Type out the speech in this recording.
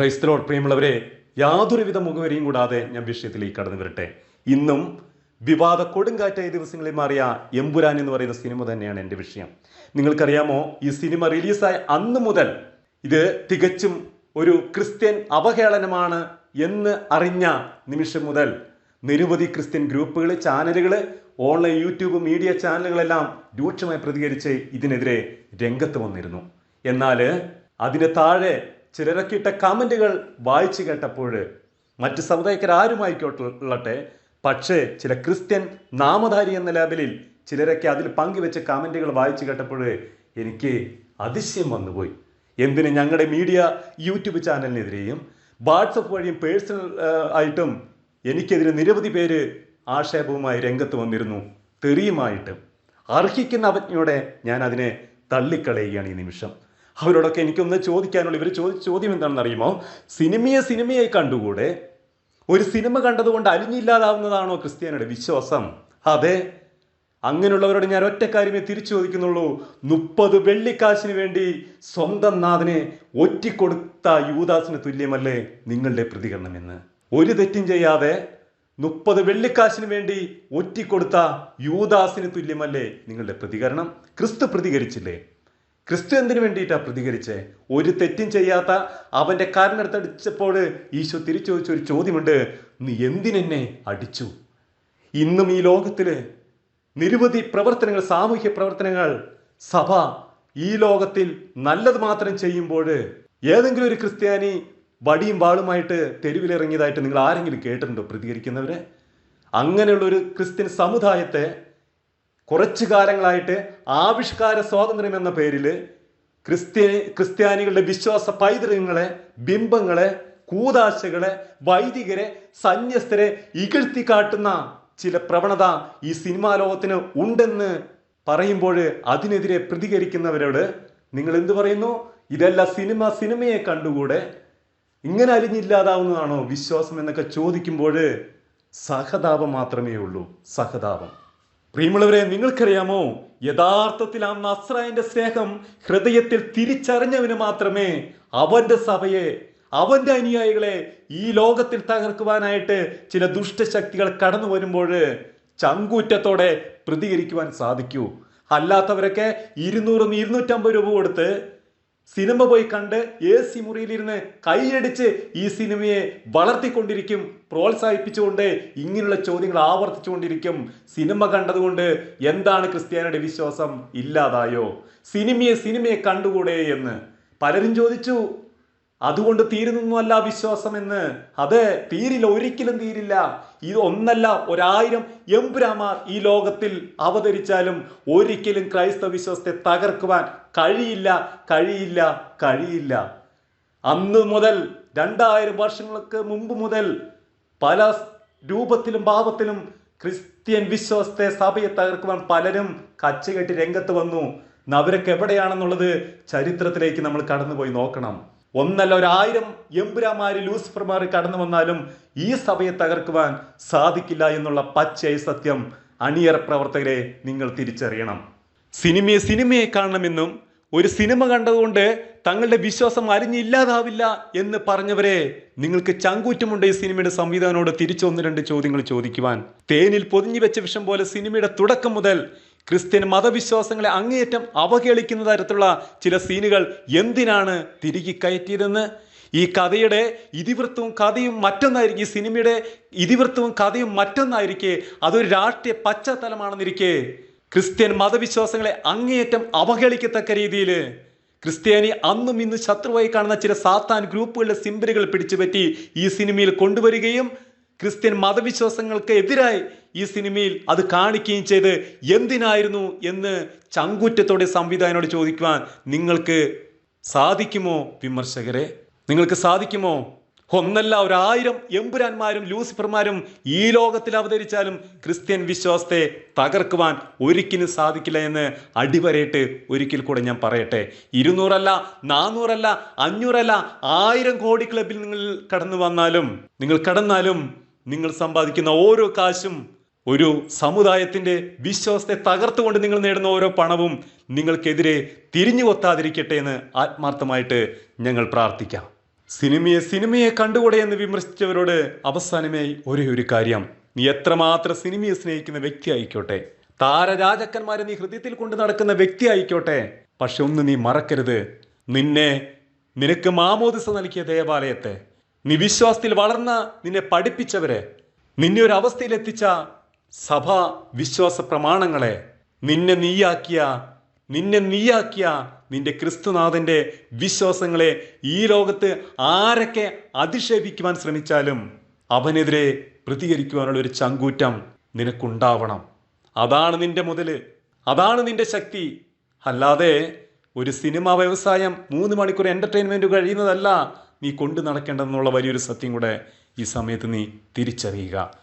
ക്രൈസ്തലോട് പ്രിയമുള്ളവരെ യാതൊരുവിധ മുഖവരിയും കൂടാതെ ഞാൻ വിഷയത്തിലേക്ക് കടന്നു വരട്ടെ. ഇന്നും വിവാദ കൊടുങ്കാറ്റായ ദിവസങ്ങളിൽ മാറിയ എമ്പുരാൻ എന്ന് പറയുന്ന സിനിമ തന്നെയാണ് എന്റെ വിഷയം. നിങ്ങൾക്കറിയാമോ ഈ സിനിമ റിലീസായ അന്ന് മുതൽ ഇത് തികച്ചും ഒരു ക്രിസ്ത്യൻ അവഹേളനമാണ് എന്ന് അറിഞ്ഞ നിമിഷം മുതൽ നിരവധി ക്രിസ്ത്യൻ ഗ്രൂപ്പുകൾ ചാനലുകൾ ഓൺലൈൻ യൂട്യൂബ് മീഡിയ ചാനലുകളെല്ലാം രൂക്ഷമായി പ്രതികരിച്ച് ഇതിനെതിരെ രംഗത്ത് വന്നിരുന്നു. എന്നാൽ അതിന് താഴെ ചിലരൊക്കെ ഇട്ട കമന്റുകൾ വായിച്ചു കേട്ടപ്പോൾ മറ്റ് സമുദായക്കാരുമായിക്കോട്ടെ പക്ഷേ ചില ക്രിസ്ത്യൻ നാമധാരി എന്ന ലേബലിൽ ചിലരൊക്കെ അതിൽ പങ്കുവെച്ച കമന്റുകൾ വായിച്ചു കേട്ടപ്പോൾ എനിക്ക് അതിശയം വന്നുപോയി. എന്തിന് ഞങ്ങളുടെ മീഡിയ യൂട്യൂബ് ചാനലിനെതിരെയും വാട്സപ്പ് വഴിയും പേഴ്സണൽ ആയിട്ടും എനിക്കെതിരെ നിരവധി പേര് ആക്ഷേപവുമായി രംഗത്ത് വന്നിരുന്നു. തെറിയുമായിട്ട് അർഹിക്കുന്ന അവജ്ഞയോടെ ഞാൻ അതിനെ തള്ളിക്കളയുകയാണ് ഈ നിമിഷം. അവരോടൊക്കെ എനിക്കൊന്ന് ചോദിക്കാനുള്ള ഇവർ ചോദിച്ച ചോദ്യം എന്താണെന്ന് അറിയുമോ സിനിമയെ സിനിമയായി കണ്ടുകൂടെ? ഒരു സിനിമ കണ്ടതുകൊണ്ട് അലിഞ്ഞില്ലാതാവുന്നതാണോ ക്രിസ്ത്യാനിയുടെ വിശ്വാസം? അതെ. അങ്ങനെയുള്ളവരോട് ഞാൻ ഒറ്റ കാര്യമേ തിരിച്ചു ചോദിക്കുന്നുള്ളൂ മുപ്പത് വെള്ളിക്കാശിന് വേണ്ടി സ്വന്തം നാഥനെ ഒറ്റിക്കൊടുത്ത യൂദാസിന് തുല്യമല്ലേ നിങ്ങളുടെ പ്രതികരണം എന്ന്. ഒരു തെറ്റും ചെയ്യാതെ മുപ്പത് വെള്ളിക്കാശിന് വേണ്ടി ഒറ്റിക്കൊടുത്ത യൂദാസിന് തുല്യമല്ലേ നിങ്ങളുടെ പ്രതികരണം? ക്രിസ്തു പ്രതികരിച്ചില്ലേ? ക്രിസ്തു എന്തിനു വേണ്ടിയിട്ടാണ് പ്രതികരിച്ചേ? ഒരു തെറ്റും ചെയ്യാത്ത അവന്റെ കാരനടുത്തടിച്ചപ്പോൾ ഈശോ തിരിച്ചു ഒരു ചോദ്യമുണ്ട്. നീ എന്തിനെന്നെ അടിച്ചു? ഇന്നും ഈ ലോകത്തിൽ നിരവധി പ്രവർത്തനങ്ങൾ സാമൂഹ്യ പ്രവർത്തനങ്ങൾ സഭ ഈ ലോകത്തിൽ നല്ലത് മാത്രം ചെയ്യുമ്പോൾ ഏതെങ്കിലും ഒരു ക്രിസ്ത്യാനി വടിയും വാളുമായിട്ട് തെരുവിലിറങ്ങിയതായിട്ട് നിങ്ങൾ ആരെങ്കിലും കേട്ടിട്ടുണ്ടോ പ്രതികരിക്കുന്നവരെ? അങ്ങനെയുള്ള ഒരു ക്രിസ്ത്യൻ സമുദായത്തെ കുറച്ചു കാലങ്ങളായിട്ട് ആവിഷ്കാര സ്വാതന്ത്ര്യം എന്ന പേരിൽ ക്രിസ്ത്യ ക്രിസ്ത്യാനികളുടെ വിശ്വാസ പൈതൃകങ്ങളെ ബിംബങ്ങളെ കൂതാശകളെ വൈദികരെ സന്യസ്തരെ ഇകഴ്ത്തി കാട്ടുന്ന ചില പ്രവണത ഈ സിനിമാ ലോകത്തിന് ഉണ്ടെന്ന് പറയുമ്പോൾ അതിനെതിരെ പ്രതികരിക്കുന്നവരോട് നിങ്ങൾ എന്തു പറയുന്നു? ഇതല്ല സിനിമ സിനിമയെ കണ്ടുകൂടെ? ഇങ്ങനെ അലിഞ്ഞില്ലാതാവുന്നതാണോ വിശ്വാസം എന്നൊക്കെ ചോദിക്കുമ്പോൾ സഹതാപം മാത്രമേ ഉള്ളൂ സഹതാപം. പ്രിയമുള്ളവരെ നിങ്ങൾക്കറിയാമോ? യഥാർത്ഥത്തിൽ ആ നസ്രായന്റെ സ്നേഹം ഹൃദയത്തിൽ തിരിച്ചറിഞ്ഞവന് മാത്രമേ അവന്റെ സഭയെ അവന്റെ അനുയായികളെ ഈ ലോകത്തിൽ തകർക്കുവാനായിട്ട് ചില ദുഷ്ടശക്തികൾ കടന്നു വരുമ്പോൾ ചങ്കൂറ്റത്തോടെ പ്രതികരിക്കുവാൻ സാധിക്കൂ. അല്ലാത്തവരൊക്കെ ഇരുന്നൂറ് ഇരുന്നൂറ്റമ്പത് രൂപ കൊടുത്ത് സിനിമ പോയി കണ്ട് എ സി മുറിയിലിരുന്ന് കൈയടിച്ച് ഈ സിനിമയെ വളർത്തിക്കൊണ്ടിരിക്കും പ്രോത്സാഹിപ്പിച്ചുകൊണ്ട് ഇങ്ങനെയുള്ള ചോദ്യങ്ങൾ ആവർത്തിച്ചുകൊണ്ടിരിക്കും. സിനിമ കണ്ടതുകൊണ്ട് എന്താണ് ക്രിസ്ത്യാനിയുടെ വിശ്വാസം? ഇല്ലാതായോ? സിനിമയെ സിനിമയെ കണ്ടുകൂടെ എന്ന് പലരും ചോദിച്ചു. അതുകൊണ്ട് തീരുന്നൊന്നുമല്ല വിശ്വാസം എന്ന്. അതെ തീരില്ല ഒരിക്കലും തീരില്ല. ഇത് ഒന്നല്ല ഒരായിരം എമ്പുരാമാർ ഈ ലോകത്തിൽ അവതരിച്ചാലും ഒരിക്കലും ക്രൈസ്തവ വിശ്വാസത്തെ തകർക്കുവാൻ കഴിയില്ല കഴിയില്ല കഴിയില്ല. അന്ന് മുതൽ രണ്ടായിരം വർഷങ്ങൾക്ക് മുമ്പ് മുതൽ പല രൂപത്തിലും ഭാവത്തിലും ക്രിസ്ത്യൻ വിശ്വാസത്തെ സഭയെ തകർക്കുവാൻ പലരും കച്ചകെട്ടി രംഗത്ത് വന്നു. അവരൊക്കെ എവിടെയാണെന്നുള്ളത് ചരിത്രത്തിലേക്ക് നമ്മൾ കടന്നുപോയി നോക്കണം. ഒന്നല്ല ഒരായിരം എമ്പുരാമാര് ലൂസിഫർമാർ കടന്നു വന്നാലും ഈ സഭയെ തകർക്കുവാൻ സാധിക്കില്ല എന്നുള്ള പച്ചയായ സത്യം അണിയറ പ്രവർത്തകരെ നിങ്ങൾ തിരിച്ചറിയണം. സിനിമയെ സിനിമയെ കാണണമെന്നും ഒരു സിനിമ കണ്ടതുകൊണ്ട് തങ്ങളുടെ വിശ്വാസം അരിഞ്ഞില്ലാതാവില്ല എന്ന് പറഞ്ഞവരെ നിങ്ങൾക്ക് ചങ്കൂറ്റമുണ്ട് ഈ സിനിമയുടെ സംവിധാനോട് തിരിച്ചൊന്ന് രണ്ട് ചോദ്യങ്ങൾ ചോദിക്കുവാൻ. തേനിൽ പൊതിഞ്ഞു വെച്ച വിഷം പോലെ സിനിമയുടെ തുടക്കം മുതൽ ക്രിസ്ത്യൻ മതവിശ്വാസങ്ങളെ അങ്ങേയറ്റം അവഹേളിക്കുന്ന തരത്തിലുള്ള ചില സീനുകൾ എന്തിനാണ് തിരികെ കയറ്റിയതെന്ന്? ഈ കഥയുടെ ഇതിവൃത്തവും കഥയും മറ്റൊന്നായിരിക്കും ഈ സിനിമയുടെ ഇതിവൃത്തവും കഥയും മറ്റൊന്നായിരിക്കെ അതൊരു രാഷ്ട്രീയ പശ്ചാത്തലമാണെന്നിരിക്കെ ക്രിസ്ത്യൻ മതവിശ്വാസങ്ങളെ അങ്ങേയറ്റം അവഹേളിക്കത്തക്ക രീതിയിൽ ക്രിസ്ത്യാനി അന്നും ഇന്ന് ശത്രുവായി കാണുന്ന ചില സാത്താൻ ഗ്രൂപ്പുകളുടെ സിമ്പലുകൾ പിടിച്ചുപറ്റി ഈ സിനിമയിൽ കൊണ്ടുവരികയും ക്രിസ്ത്യൻ മതവിശ്വാസങ്ങൾക്ക് എതിരായി ഈ സിനിമയിൽ അത് കാണിക്കുകയും ചെയ്ത് എന്തിനായിരുന്നു എന്ന് ചങ്കുറ്റത്തോടെ സംവിധായകനോട് ചോദിക്കുവാൻ നിങ്ങൾക്ക് സാധിക്കുമോ വിമർശകരെ? നിങ്ങൾക്ക് സാധിക്കുമോ? ഒന്നല്ല ഒരായിരം എമ്പുരാന്മാരും ലൂസിഫർമാരും ഈ ലോകത്തിൽ അവതരിച്ചാലും ക്രിസ്ത്യൻ വിശ്വാസത്തെ തകർക്കുവാൻ ഒരിക്കലും സാധിക്കില്ല എന്ന് അടിവരയിട്ട് ഒരിക്കൽ കൂടെ ഞാൻ പറയട്ടെ. ഇരുന്നൂറല്ല നാനൂറല്ല അഞ്ഞൂറല്ല ആയിരം കോടി ക്ലബിൽ നിങ്ങൾ കടന്നു വന്നാലും നിങ്ങൾ കടന്നാലും നിങ്ങൾ സമ്പാദിക്കുന്ന ഓരോ കാശും ഒരു സമുദായത്തിന്റെ വിശ്വാസത്തെ തകർത്തുകൊണ്ട് നിങ്ങൾ നേടുന്ന ഓരോ പണവും നിങ്ങൾക്കെതിരെ തിരിഞ്ഞു കൊത്താതിരിക്കട്ടെ എന്ന് ആത്മാർത്ഥമായിട്ട് ഞങ്ങൾ പ്രാർത്ഥിക്കാം. സിനിമയെ സിനിമയെ കണ്ടുകൂടെ എന്ന് വിമർശിച്ചവരോട് അവസാനമായി ഒരേ ഒരു കാര്യം. നീ എത്രമാത്രം സിനിമയെ സ്നേഹിക്കുന്ന വ്യക്തി ആയിക്കോട്ടെ. താരരാജക്കന്മാരെ നീ ഹൃദയത്തിൽ കൊണ്ട് നടക്കുന്ന വ്യക്തി ആയിക്കോട്ടെ. പക്ഷെ ഒന്ന് നീ മറക്കരുത്. നിന്നെ നിനക്ക് മാമോദിസ നൽകിയ ദേവാലയത്തെ. നീ വിശ്വാസത്തിൽ വളർന്ന നിന്നെ പഠിപ്പിച്ചവരെ. നിന്നെ ഒരു അവസ്ഥയിലെത്തിച്ച സഭ വിശ്വാസ പ്രമാണങ്ങളെ നിന്നെ നീയാക്കിയ നിന്നെ നീയാക്കിയ നിന്റെ ക്രിസ്തുനാഥന്റെ വിശ്വാസങ്ങളെ ഈ ലോകത്ത് ആരൊക്കെ അധിക്ഷേപിക്കുവാൻ ശ്രമിച്ചാലും അവനെതിരെ പ്രതികരിക്കുവാനുള്ള ഒരു ചങ്കൂറ്റം നിനക്കുണ്ടാവണം. അതാണ് നിന്റെ മുതൽ. അതാണ് നിന്റെ ശക്തി. അല്ലാതെ ഒരു സിനിമ വ്യവസായം മൂന്ന് മണിക്കൂർ എന്റർടൈൻമെന്റ് കഴിയുന്നതല്ല നീ കൊണ്ടു നടക്കേണ്ടതെന്നുള്ള വലിയൊരു സത്യം കൂടെ ഈ സമയത്ത് നീ തിരിച്ചറിയുക.